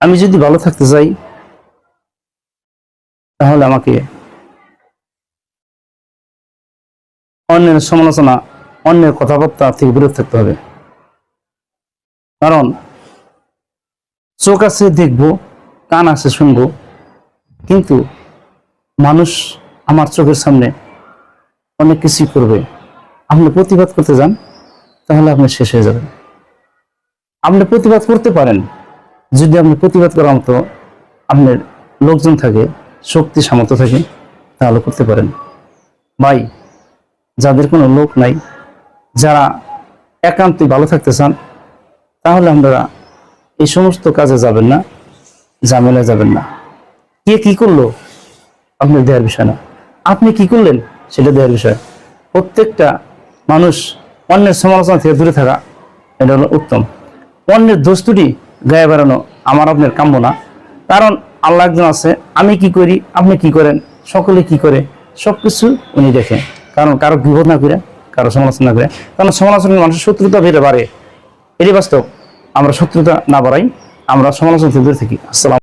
আমি যদি ভালো থাকতে চাই, তাহলে আমাকে অন্যের সমালোচনা, অন্যের কথাবার্তা থেকে বিরত থাকতে হবে। কারণ চোখ আছে, দেখব, কান আছে, শুনব, কিন্তু মানুষ আমার চোখের সামনে অনেক কিছুই করবে। আপনি প্রতিবাদ করতে যান, তাহলে আপনি শেষ হয়ে যাবেন। আপনি প্রতিবাদ করতে পারেন। যদি আপনি প্রতিবাদ করার মতো আপনার লোকজন থাকে, শক্তি, সামর্থ্য থাকে, তাহলে করতে পারেন। ভাই, যাদের কোনো লোক নাই, যারা একান্তই ভালো থাকতে চান, তাহলে আপনারা এই সমস্ত কাজে যাবেন না ঝামেলা যাবেন না। কে কি করল? আপনার দেওয়ার বিষয় না। আপনি কি করলেন? সেটা দেওয়ার বিষয়। প্রত্যেকটা মানুষ অন্যের সমালোচনা থেকে দূরে থাকা, এটা হলো উত্তম। অন্যের দোস্তুটি গায়ে বেড়ানো আমার আপনার কাম্য না। কারণ আল্লাহ একজন আছে, আমি কি করি, আপনি কি করেন, সকলে কি করে সব কিছু উনি দেখেন। কারণ কারও বিপদ না করে কারও সমালোচনা করে কারণ সমালোচনা মানুষের শত্রুতা বেড়ে বাড়ে। এটি বাস্তব, আমরা শত্রুতা না বাড়াই, আমরা সমালোচনা দূরে থাকি। আসসালাম